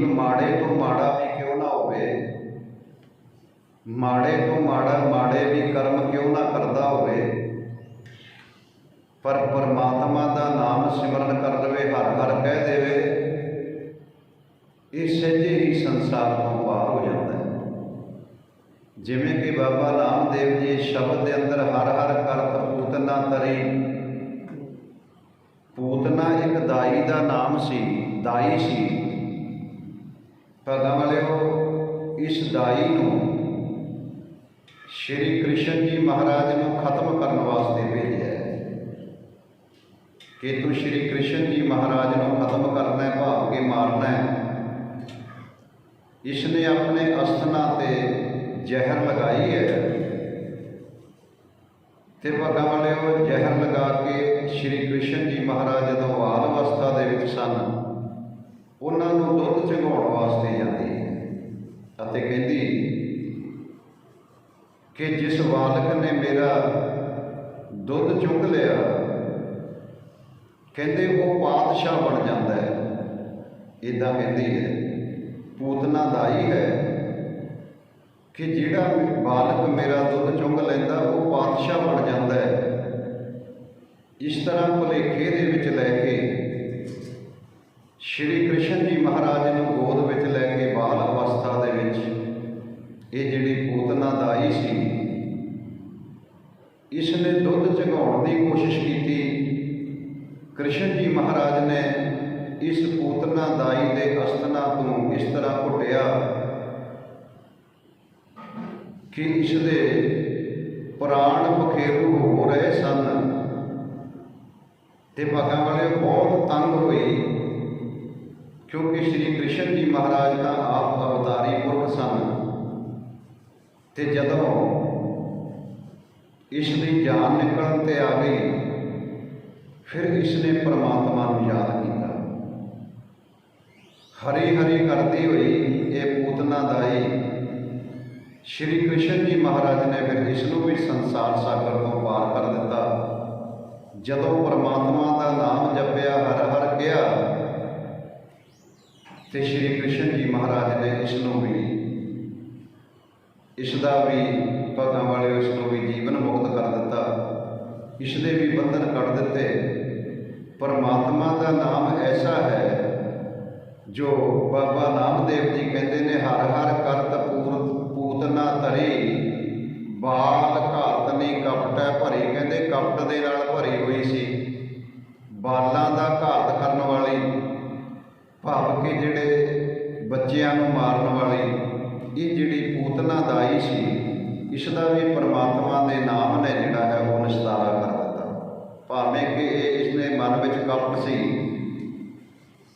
ਜੀਵ ਮਾੜੇ ਤੋਂ ਮਾੜਾ ਵੀ ਕਿਉਂ ਨਾ ਹੋਵੇ? ਮਾੜੇ ਤੋਂ ਮਾੜਾ, ਮਾੜੇ ਵੀ ਕਰਮ ਕਿਉਂ ਨਾ ਕਰਦਾ ਹੋਵੇ? ਪਰ ਪਰਮਾਤਮਾ ਦਾ ਨਾਮ ਸਿਮਰਨ ਕਰ ਲਵੇ, ਹਰ ਹਰ ਕਹਿ ਦੇਵੇ, ਇਹ ਸਹਿਜੇ ਹੀ ਸੰਸਾਰ ਤੋਂ ਪਾਰ ਹੋ ਜਾਂਦਾ ਹੈ। ਜਿਵੇਂ ਕਿ ਬਾਬਾ ਰਾਮਦੇਵ ਜੀ ਸ਼ਬਦ ਦੇ ਅੰਦਰ ਹਰ ਹਰ ਕਰਤ ਪੂਤਨਾ ਤਰੀ। ਪੂਤਨਾ ਇੱਕ ਦਾਈ ਦਾ ਨਾਮ ਸੀ, ਦਾਈ ਸੀ ਭਗਵਾਨ ਵਾਲਿਓ ਇਸ ਦਾਈ ਨੂੰ ਸ਼੍ਰੀ ਕ੍ਰਿਸ਼ਨ ਜੀ ਮਹਾਰਾਜ ਨੂੰ ਖਤਮ ਕਰਨ ਵਾਸਤੇ ਭੇਜਿਆ ਹੈ ਕਿ ਤੂੰ ਸ਼੍ਰੀ ਕ੍ਰਿਸ਼ਨ ਜੀ ਮਹਾਰਾਜ ਨੂੰ ਖਤਮ ਕਰਨਾ ਹੈ, ਭਾਵ ਕੇ ਮਾਰਨਾ ਹੈ। ਇਸ ਨੇ ਆਪਣੇ ਅਸਥਨਾ ਤੇ ਜ਼ਹਿਰ ਲਗਾਈ ਹੈ ਤੇ ਭਾਗਾਂ ਉਹ ਜ਼ਹਿਰ ਲਗਾ ਕੇ ਸ਼੍ਰੀ ਕ੍ਰਿਸ਼ਨ ਜੀ ਮਹਾਰਾਜ ਜਦੋਂ ਬਾਲ ਅਵਸਥਾ ਦੇ ਵਿੱਚ ਸਨ, ਉਹਨਾਂ ਨੂੰ ਦੁੱਧ ਚਗਾਉਣ ਵਾਸਤੇ ਜਾਂਦੀ ਹੈ। ਅਤੇ ਕਹਿੰਦੀ ਕਿ ਜਿਸ ਬਾਲਕ ਨੇ ਮੇਰਾ ਦੁੱਧ ਚੁੰਗ ਲਿਆ, ਕਹਿੰਦੇ ਉਹ ਪਾਤਸ਼ਾਹ ਬਣ ਜਾਂਦਾ ਹੈ। ਇਦਾਂ ਕਹਿੰਦੀ ਹੈ, ਪੂਤਨਾ ਦਾਈ ਹੈ ਕਿ ਜਿਹੜਾ ਬਾਲਕ ਮੇਰਾ ਦੁੱਧ ਚੁੰਗ ਲੈਂਦਾ, ਉਹ ਪਾਤਸ਼ਾਹ ਬਣ ਜਾਂਦਾ ਹੈ। ਇਸ ਤਰ੍ਹਾਂ ਭੁਲੇਖੇ ਦੇ ਵਿੱਚ ਲੈ ਕੇ ਸ਼੍ਰੀ ਕ੍ਰਿਸ਼ਨ ਜੀ ਮਹਾਰਾਜ ਨੂੰ ਗੋਦ ਵਿੱਚ ਲੈ ਕੇ ਬਾਲ ਅਵਸਥਾ ਦੇ ਵਿੱਚ ਇਹ ਜਿਹੜੀ ਪੂਤਨਾ ਦਾਈ ਸੀ ਇਸ ਨੇ ਦੁੱਧ ਚਗਾਉਣ ਦੀ ਕੋਸ਼ਿਸ਼ ਕੀਤੀ। ਕ੍ਰਿਸ਼ਨ ਜੀ ਮਹਾਰਾਜ ਨੇ ਇਸ ਪੂਤਨਾ ਦਾਈ ਦੇ ਅਸਤਨਾ ਤੋਂ ਇਸ ਤਰ੍ਹਾਂ ਘੁੱਟਿਆ ਕਿ ਇਸ ਦੇ ਪ੍ਰਾਣ ਪਖੇਰੂ ਹੋ ਰਹੇ ਸਨ। ਤੇ ਭਾਗਾਂ ਵਾਲੇ ਬਹੁਤ ਤੰਗ ਹੋਏ ਕਿਉਂਕਿ ਸ੍ਰੀ ਕ੍ਰਿਸ਼ਨ ਜੀ ਮਹਾਰਾਜ ਤਾਂ ਆਪ ਅਵਤਾਰੀ ਪੁਰਖ ਸਨ। ਤੇ ਜਦੋਂ ਇਸ ਦੀ ਜਾਨ ਨਿਕਲਣ ਤੇ ਆ ਗਈ ਫਿਰ ਇਸ ਨੇ ਪਰਮਾਤਮਾ ਨੂੰ ਯਾਦ ਕੀਤਾ। ਹਰੀ ਹਰੀ ਕਰਦੀ ਹੋਈ ਇਹ ਪੂਤਨਾ ਦਾਈ ਸ਼੍ਰੀ ਕ੍ਰਿਸ਼ਨ ਜੀ ਮਹਾਰਾਜ ਨੇ ਫਿਰ ਇਸ ਨੂੰ ਵੀ ਸੰਸਾਰ ਸਾਗਰ ਤੋਂ ਪਾਰ ਕਰ ਦਿੱਤਾ। ਜਦੋਂ ਪਰਮਾਤਮਾ ਦਾ ਨਾਮ ਜਪਿਆ ਹਰ ਹਰ ਕਿਹਾ, ਤੇ ਸ਼੍ਰੀ ਕ੍ਰਿਸ਼ਨ ਜੀ ਮਹਾਰਾਜ ਨੇ ਇਸ ਨੂੰ ਵੀ ਇਸ ਦਾ ਵੀ ਭਾਗਾਂ ਵਾਲੇ ਇਸ ਨੂੰ ਵੀ ਜੀਵਨ ਮੁਕਤ ਕਰ ਦਿੱਤਾ। ਇਸ ਦੇ ਵੀ ਬੰਧਨ ਕੱਢ ਦਿੱਤੇ। ਪਰਮਾਤਮਾ ਦਾ ਨਾਮ ਐਸਾ ਹੈ, ਜੋ ਬਾਬਾ ਨਾਮਦੇਵ ਜੀ ਕਹਿੰਦੇ ਨੇ, ਹਰ ਹਰ ਕਰਤ ਪੂਰਤ ਪੂਤਨਾ ਤਰੀ ਬਾਲ ਘਾਤਨੀ ਹੈ ਭਰੀ। ਕਹਿੰਦੇ ਕਪਟ ਦੇ ਨਾਲ ਭਰੀ ਹੋਈ ਸੀ। ਬਾਲਾਂ ਦਾ ਘਾਤ ਕਰਨ ਵਾਲੀ, ਭਾਵ ਕਿ ਜਿਹੜੇ ਬੱਚਿਆਂ ਨੂੰ ਮਾਰਨ ਵਾਲੀ, ਇਹ ਜਿਹੜੀ ਪੂਤਨਾ ਦਾਈ ਸੀ ਇਸ ਦਾ ਵੀ ਪਰਮਾਤਮਾ ਦੇ ਨਾਮ ਨੇ ਜਿਹੜਾ ਹੈ ਉਹ ਨਿਸਤਾਰਾ ਕਰ ਦਿੱਤਾ। ਭਾਵੇਂ ਕਿ ਇਹ ਦੇ ਮਨ ਵਿੱਚ ਕਪਟ ਸੀ